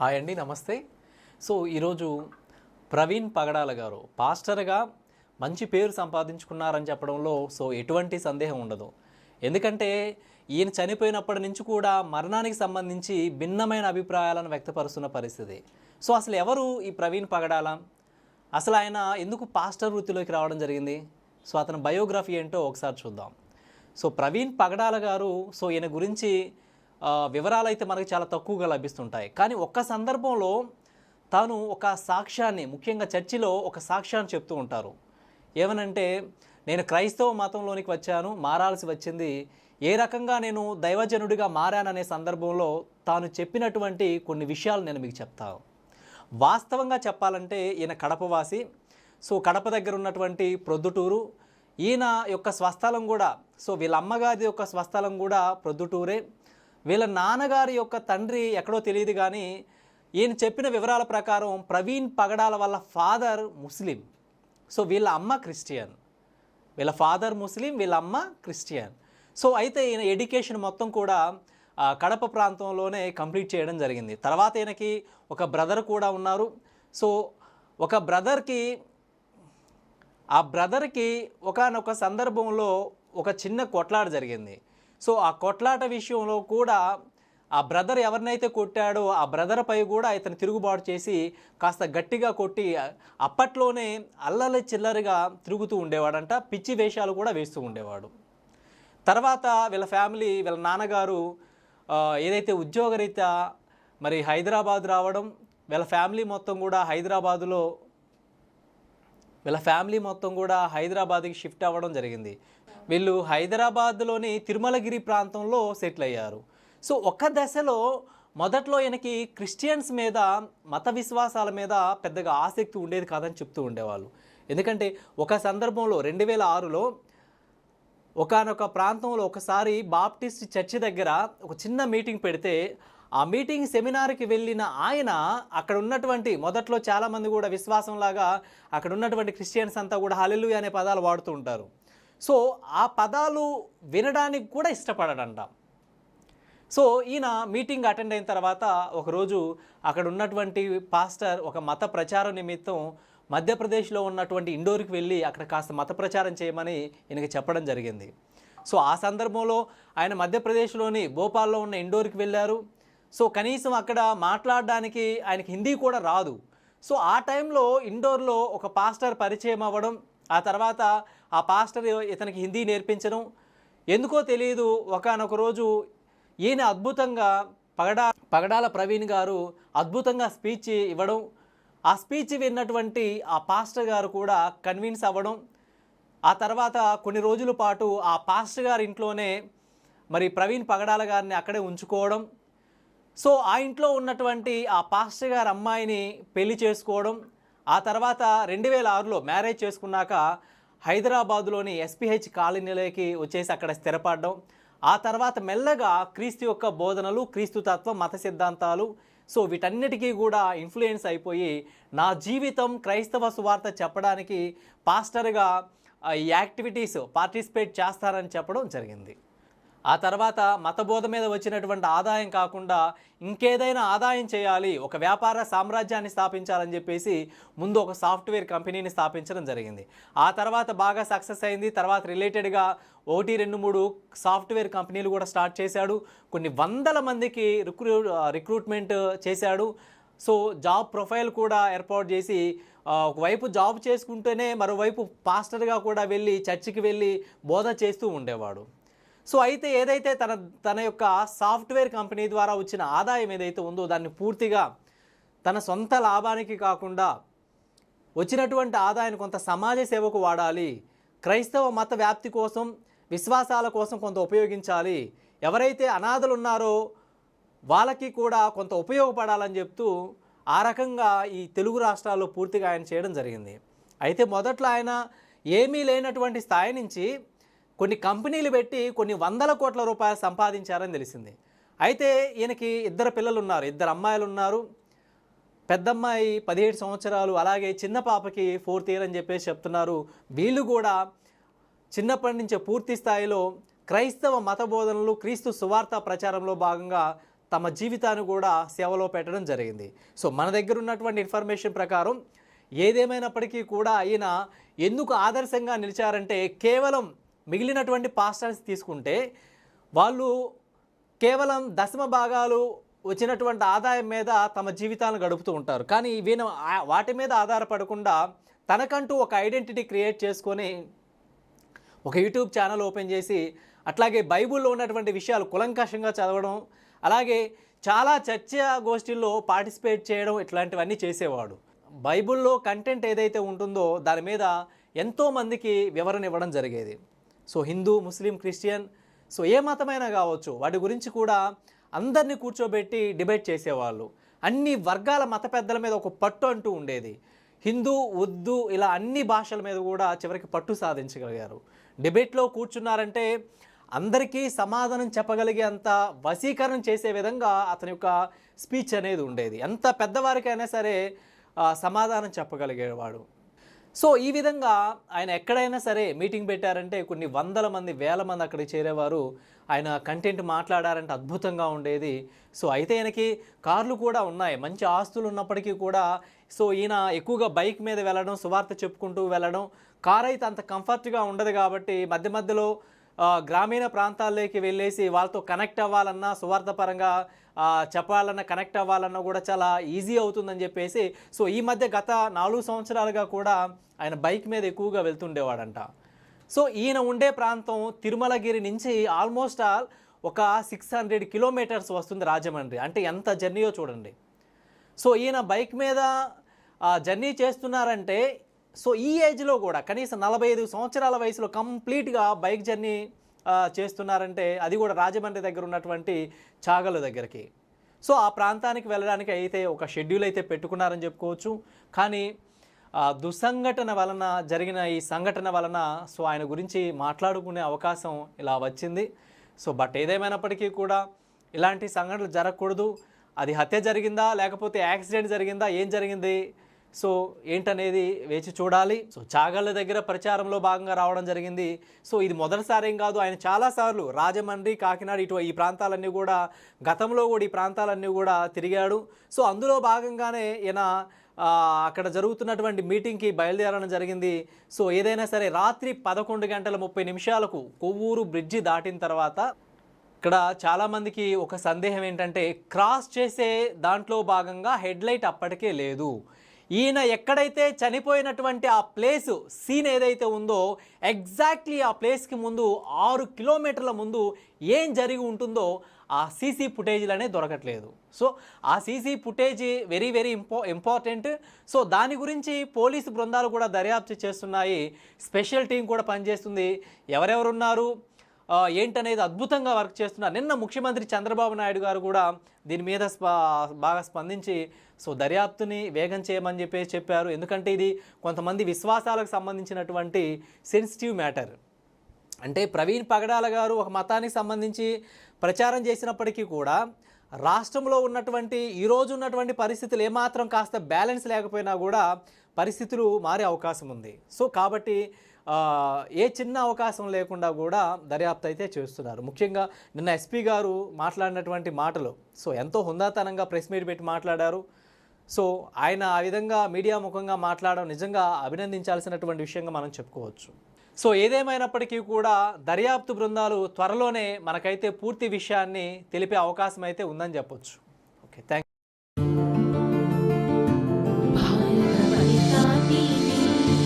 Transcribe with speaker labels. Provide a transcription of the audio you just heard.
Speaker 1: Hi అండి నమస్తే. So ఈరోజు ప్రవీణ్ పగడాల గారు పాస్టర్గా మంచి పేరు సంపాదించుకున్నారని చెప్పడంలో సో ఎటువంటి సందేహం ఉండదు. ఎందుకంటే ఈయన చనిపోయినప్పటి నుంచి కూడా మరణానికి సంబంధించి భిన్నమైన అభిప్రాయాలను వ్యక్తపరుస్తున్న పరిస్థితి. సో అసలు ఎవరు ఈ ప్రవీణ్ పగడాల? అసలు ఆయన ఎందుకు పాస్టర్ వృత్తిలోకి రావడం జరిగింది? సో అతని బయోగ్రఫీ ఏంటో ఒకసారి చూద్దాం. సో ప్రవీణ్ పగడాల గారు సో ఈయన గురించి వివరాలు అయితే మనకు చాలా తక్కువగా లభిస్తుంటాయి. కానీ ఒక్క సందర్భంలో తాను ఒక సాక్ష్యాన్ని ముఖ్యంగా చర్చిలో ఒక సాక్ష్యాన్ని చెప్తూ ఉంటారు. ఏమనంటే నేను క్రైస్తవ మతంలోనికి వచ్చాను మారాల్సి వచ్చింది. ఏ రకంగా నేను దైవజనుడిగా మారాననే సందర్భంలో తాను చెప్పినటువంటి కొన్ని విషయాలు నేను మీకు చెప్తాను వాస్తవంగా చెప్పాలంటే ఈయన కడపవాసి. సో కడప దగ్గర ఉన్నటువంటి ప్రొద్దుటూరు. ఈయన యొక్క స్వస్థలం కూడా సో వీళ్ళ అమ్మగారి యొక్క స్వస్థలం కూడా ప్రొద్దుటూరే. వీళ్ళ నాన్నగారి యొక్క తండ్రి ఎక్కడో తెలియదు కానీ ఈయన చెప్పిన వివరాల ప్రకారం ప్రవీణ్ పగడాల వాళ్ళ ఫాదర్ ముస్లిం. సో వీళ్ళ అమ్మ క్రిస్టియన్. వీళ్ళ ఫాదర్ ముస్లిం వీళ్ళ అమ్మ క్రిస్టియన్. సో అయితే ఈయన ఎడ్యుకేషన్ మొత్తం కూడా ఆ, కడప ప్రాంతంలోనే కంప్లీట్ చేయడం జరిగింది. తర్వాత ఈయనకి ఒక బ్రదర్ కూడా ఉన్నారు. సో ఒక బ్రదర్కి ఆ బ్రదర్కి ఒకానొక సందర్భంలో ఒక చిన్న కొట్లాట జరిగింది. సో ఆ కొట్లాట విషయంలో కూడా ఆ బ్రదర్ ఎవరినైతే కొట్టాడో ఆ బ్రదర్ పై కూడా ఇతను తిరుగుబాటు చేసి కాస్త గట్టిగా కొట్టి అప్పట్లోనే అల్లల చిల్లరిగా తిరుగుతూ ఉండేవాడంట పిచ్చి వేషాలు కూడా వేస్తూ ఉండేవాడు. తర్వాత వీళ్ళ ఫ్యామిలీ వీళ్ళ నాన్నగారు ఏదైతే ఉద్యోగరీత్యా మరి హైదరాబాద్ రావడం వీళ్ళ ఫ్యామిలీ మొత్తం కూడా హైదరాబాదులో వీళ్ళ ఫ్యామిలీ మొత్తం కూడా హైదరాబాద్కి షిఫ్ట్ అవ్వడం జరిగింది. వీళ్ళు హైదరాబాద్లోని తిరుమలగిరి ప్రాంతంలో సెటిల్ అయ్యారు. సో ఒక దశలో మొదట్లో ఈయనకి క్రిస్టియన్స్ మీద మత విశ్వాసాల మీద పెద్దగా ఆసక్తి ఉండేది కాదని చెప్తూ ఉండేవాళ్ళు. ఎందుకంటే ఒక సందర్భంలో రెండు వేల ఆరులో ఒకానొక ప్రాంతంలో ఒకసారి బాప్టిస్ట్ చర్చి దగ్గర ఒక చిన్న మీటింగ్ పెడితే ఆ మీటింగ్ సెమినార్కి వెళ్ళిన ఆయన అక్కడ ఉన్నటువంటి మొదట్లో చాలామంది కూడా విశ్వాసంలాగా అక్కడ ఉన్నటువంటి క్రిస్టియన్స్ అంతా కూడా హల్లెలూయా అనే పదాలు వాడుతూ ఉంటారు. సో ఆ పదాలు వినడానికి కూడా ఇష్టపడడంట. సో ఈయన మీటింగ్ అటెండ్ అయిన తర్వాత ఒకరోజు అక్కడ ఉన్నటువంటి పాస్టర్ ఒక మత ప్రచారం నిమిత్తం మధ్యప్రదేశ్లో ఉన్నటువంటి ఇండోర్కి వెళ్ళి అక్కడ కాస్త మత ప్రచారం చేయమని ఈయనకి చెప్పడం జరిగింది. సో ఆ సందర్భంలో ఆయన మధ్యప్రదేశ్లోని భోపాల్లో ఉన్న ఇండోర్కి వెళ్ళారు. సో కనీసం అక్కడ మాట్లాడడానికి ఆయనకి హిందీ కూడా రాదు. సో ఆ టైంలో ఇండోర్లో ఒక పాస్టర్ పరిచయం అవ్వడం ఆ తర్వాత ఆ పాస్టర్ ఇతనికి హిందీ నేర్పించడం. ఎందుకో తెలియదు ఒకనొక రోజు ఈయన అద్భుతంగా పగడా పగడాల ప్రవీణ్ గారు అద్భుతంగా స్పీచ్ ఇవ్వడం. ఆ స్పీచ్ విన్నటువంటి ఆ పాస్టర్ గారు కూడా కన్విన్స్ అవ్వడం. ఆ తర్వాత కొన్ని రోజుల పాటు ఆ పాస్టర్ గారి ఇంట్లోనే మరి ప్రవీణ్ పగడాల గారిని అక్కడే ఉంచుకోవడం. సో ఆ ఇంట్లో ఉన్నటువంటి ఆ పాస్టర్ గారి అమ్మాయిని పెళ్ళి చేసుకోవడం. ఆ తర్వాత రెండు వేల ఆరులో మ్యారేజ్ చేసుకున్నాక హైదరాబాదులోని ఎస్పీహెచ్ కాలనీలోకి వచ్చేసి అక్కడ స్థిరపడడం. ఆ తర్వాత మెల్లగా క్రీస్తు యొక్క బోధనలు క్రీస్తు తత్వం మత సిద్ధాంతాలు సో వీటన్నిటికీ కూడా ఇన్ఫ్లుయెన్స్ అయిపోయి నా జీవితం క్రైస్తవ సువార్త చెప్పడానికి పాస్టర్గా ఈ యాక్టివిటీస్ పార్టిసిపేట్ చేస్తారని చెప్పడం జరిగింది. ఆ తర్వాత మతబోధ మీద వచ్చినటువంటి ఆదాయం కాకుండా ఇంకేదైనా ఆదాయం చేయాలి ఒక వ్యాపార సామ్రాజ్యాన్ని స్థాపించాలని చెప్పేసి ముందు ఒక సాఫ్ట్వేర్ కంపెనీని స్థాపించడం జరిగింది. ఆ తర్వాత బాగా సక్సెస్ అయింది. తర్వాత రిలేటెడ్గా ఒకటి రెండు మూడు సాఫ్ట్వేర్ కంపెనీలు కూడా స్టార్ట్ చేశాడు. కొన్ని వందల మందికి రిక్రూ రిక్రూట్మెంట్ చేశాడు. సో జాబ్ ప్రొఫైల్ కూడా ఏర్పాటు చేసి ఒకవైపు జాబ్ చేసుకుంటూనే మరోవైపు పాస్టర్గా కూడా వెళ్ళి చర్చికి వెళ్ళి బోధ చేస్తూ ఉండేవాడు. సో అయితే ఏదైతే తన తన యొక్క సాఫ్ట్వేర్ కంపెనీ ద్వారా వచ్చిన ఆదాయం ఏదైతే ఉందో దాన్ని పూర్తిగా తన సొంత లాభానికి కాకుండా వచ్చినటువంటి ఆదాయాన్ని కొంత సమాజ సేవకు వాడాలి క్రైస్తవ మత వ్యాప్తి కోసం విశ్వాసాల కోసం కొంత ఉపయోగించాలి. ఎవరైతే అనాథలు ఉన్నారో వాళ్ళకి కూడా కొంత ఉపయోగపడాలని చెప్తూ ఆ రకంగా ఈ తెలుగు రాష్ట్రాల్లో పూర్తిగా ఆయన చేయడం జరిగింది. అయితే మొదట్లో ఆయన ఏమీ లేనటువంటి స్థాయి నుంచి కొన్ని కంపెనీలు పెట్టి కొన్ని వందల కోట్ల రూపాయలు సంపాదించారని తెలిసింది. అయితే ఈయనకి ఇద్దరు పిల్లలు ఉన్నారు ఇద్దరు అమ్మాయిలు ఉన్నారు పెద్దమ్మాయి పదిహేడు సంవత్సరాలు అలాగే చిన్న పాపకి ఫోర్త్ ఇయర్ అని చెప్పేసి చెప్తున్నారు. వీళ్ళు కూడా చిన్నప్పటి నుంచే పూర్తి స్థాయిలో క్రైస్తవ మత బోధనలు క్రీస్తు సువార్త ప్రచారంలో భాగంగా తమ జీవితాన్ని కూడా సేవలో పెట్టడం జరిగింది. సో మన దగ్గర ఉన్నటువంటి ఇన్ఫర్మేషన్ ప్రకారం ఏదేమైనప్పటికీ కూడా ఆయన ఎందుకు ఆదర్శంగా నిలిచారంటే కేవలం మిగిలినటువంటి పాస్టర్స్ తీసుకుంటే వాళ్ళు కేవలం దశమ భాగాలు వచ్చినటువంటి ఆదాయం మీద తమ జీవితాలను గడుపుతూ ఉంటారు. కానీ వీణ వాటి మీద ఆధారపడకుండా తనకంటూ ఒక ఐడెంటిటీ క్రియేట్ చేసుకొని ఒక యూట్యూబ్ ఛానల్ ఓపెన్ చేసి అట్లాగే బైబిల్లో ఉన్నటువంటి విషయాలు కులంకషంగా చదవడం అలాగే చాలా చర్చా గోష్ఠీల్లో పార్టిసిపేట్ చేయడం ఇట్లాంటివన్నీ చేసేవాడు. బైబిల్లో కంటెంట్ ఏదైతే ఉంటుందో దాని మీద ఎంతోమందికి వివరణ ఇవ్వడం జరిగేది. So Hindu Muslim Christian so ఏ మతమైనా కావచ్చు వాటి గురించి కూడా అందరినీ కూర్చోబెట్టి డిబేట్ చేసేవాళ్ళు. అన్ని వర్గాల మత పెద్దల మీద ఒక పట్టు అంటూ ఉండేది. హిందూ ఉర్దూ ఇలా అన్ని భాషల మీద కూడా చివరికి పట్టు సాధించగలిగారు. డిబేట్లో కూర్చున్నారంటే అందరికీ సమాధానం చెప్పగలిగే అంత వశీకరణ చేసే విధంగా అతని యొక్క స్పీచ్ అనేది ఉండేది. ఎంత పెద్దవారికైనా సరే సమాధానం చెప్పగలిగేవాడు. సో ఈ విధంగా ఆయన ఎక్కడైనా సరే మీటింగ్ పెట్టారంటే కొన్ని వందల మంది వేల మంది అక్కడికి చేరేవారు. ఆయన కంటెంట్ మాట్లాడారంటే అద్భుతంగా ఉండేది. సో అయితే ఆయనకి కార్లు కూడా ఉన్నాయి. మంచి ఆస్తులు ఉన్నప్పటికీ కూడా సో ఈయన ఎక్కువగా బైక్ మీద వెళ్ళడం సువార్త చెప్పుకుంటూ వెళ్ళడం కార్ అయితే అంత కంఫర్ట్గా ఉండదు కాబట్టి మధ్య మధ్యలో గ్రామీణ ప్రాంతాల్లోకి వెళ్ళేసి వాళ్ళతో కనెక్ట్ అవ్వాలన్నా సువార్థపరంగా చెప్పాలన్నా కనెక్ట్ అవ్వాలన్నా కూడా చాలా ఈజీ అవుతుందని చెప్పేసి సో ఈ మధ్య గత నాలుగు సంవత్సరాలుగా కూడా ఆయన బైక్ మీద ఎక్కువగా వెళ్తుండేవాడంట. సో ఈయన ఉండే ప్రాంతం తిరుమలగిరి నుంచి ఆల్మోస్ట్ ఆల్ ఒక సిక్స్ హండ్రెడ్ కిలోమీటర్స్ వస్తుంది రాజమండ్రి. అంటే ఎంత జర్నీయో చూడండి. సో ఈయన బైక్ మీద జర్నీ చేస్తున్నారంటే సో ఈ ఏజ్లో కూడా కనీసం నలభై ఐదు సంవత్సరాల వయసులో కంప్లీట్గా బైక్ జర్నీ చేస్తున్నారంటే అది కూడా రాజమండ్రి దగ్గర ఉన్నటువంటి చాగల దగ్గరికి. సో ఆ ప్రాంతానికి వెళ్ళడానికి అయితే ఒక షెడ్యూల్ అయితే పెట్టుకున్నారని చెప్పుకోవచ్చు. కానీ దుస్సంఘటన వలన జరిగిన ఈ సంఘటన వలన సో ఆయన గురించి మాట్లాడుకునే అవకాశం ఇలా వచ్చింది. సో బట్ ఏదేమైనప్పటికీ కూడా ఇలాంటి సంఘటనలు జరగకూడదు. అది హత్య జరిగిందా లేకపోతే యాక్సిడెంట్ జరిగిందా ఏం జరిగింది సో ఏంటనేది వేచి చూడాలి. సో చాగళ్ళ దగ్గర ప్రచారంలో భాగంగా రావడం జరిగింది. సో ఇది మొదటిసారి ఏం కాదు ఆయన చాలాసార్లు రాజమండ్రి కాకినాడ ఇటు ఈ ప్రాంతాలన్నీ కూడా గతంలో కూడా ఈ ప్రాంతాలన్నీ కూడా తిరిగాడు. సో అందులో భాగంగానే ఈయన అక్కడ జరుగుతున్నటువంటి మీటింగ్కి బయలుదేరడం జరిగింది. సో ఏదైనా సరే రాత్రి పదకొండు గంటల ముప్పై నిమిషాలకు కొవ్వూరు బ్రిడ్జి దాటిన తర్వాత ఇక్కడ చాలామందికి ఒక సందేహం ఏంటంటే క్రాస్ చేసే దాంట్లో భాగంగా హెడ్లైట్ అప్పటికే లేదు. ఈయన ఎక్కడైతే చనిపోయినటువంటి ఆ ప్లేస్ సీన్ ఏదైతే ఉందో ఎగ్జాక్ట్లీ ఆ ప్లేస్కి ముందు ఆరు కిలోమీటర్ల ముందు ఏం జరిగి ఉంటుందో ఆ సీసీ ఫుటేజీలు అనేది దొరకట్లేదు. సో ఆ సీసీ ఫుటేజ్ వెరీ వెరీ ఇంపా ఇంపార్టెంట్. సో దాని గురించి పోలీసు బృందాలు కూడా దర్యాప్తు చేస్తున్నాయి. స్పెషల్ టీం కూడా పనిచేస్తుంది. ఎవరెవరున్నారు? ఏంటనేది అద్భుతంగా వర్క్ చేస్తున్నారు. నిన్న ముఖ్యమంత్రి చంద్రబాబు నాయుడు గారు కూడా దీని మీద బాగా స్పందించి సో దర్యాప్తుని వేగం చేయమని చెప్పేసి చెప్పారు. ఎందుకంటే ఇది కొంతమంది విశ్వాసాలకు సంబంధించినటువంటి సెన్సిటివ్ మ్యాటర్ అంటే ప్రవీణ్ పగడాల గారు ఒక మతానికి సంబంధించి ప్రచారం చేసినప్పటికీ కూడా రాష్ట్రంలో ఉన్నటువంటి ఈరోజు ఉన్నటువంటి పరిస్థితులు ఏమాత్రం కాస్త బ్యాలెన్స్ లేకపోయినా కూడా పరిస్థితులు మారే అవకాశం ఉంది. సో కాబట్టి ఏ చిన్న అవకాశం లేకుండా కూడా దర్యాప్తు అయితే చేస్తున్నారు. ముఖ్యంగా నిన్న ఎస్పీ గారు మాట్లాడినటువంటి మాటలు సో ఎంతో హుందాతనంగా ప్రెస్ మీట్ పెట్టి మాట్లాడారు. సో ఆయన ఆ విధంగా మీడియా ముఖంగా మాట్లాడడం నిజంగా అభినందించాల్సినటువంటి విషయంగా మనం చెప్పుకోవచ్చు. సో ఏదేమైనప్పటికీ కూడా దర్యాప్తు బృందాలు త్వరలోనే మనకైతే పూర్తి విషయాన్ని తెలిపే అవకాశం అయితే ఉందని చెప్పొచ్చు. Okay thank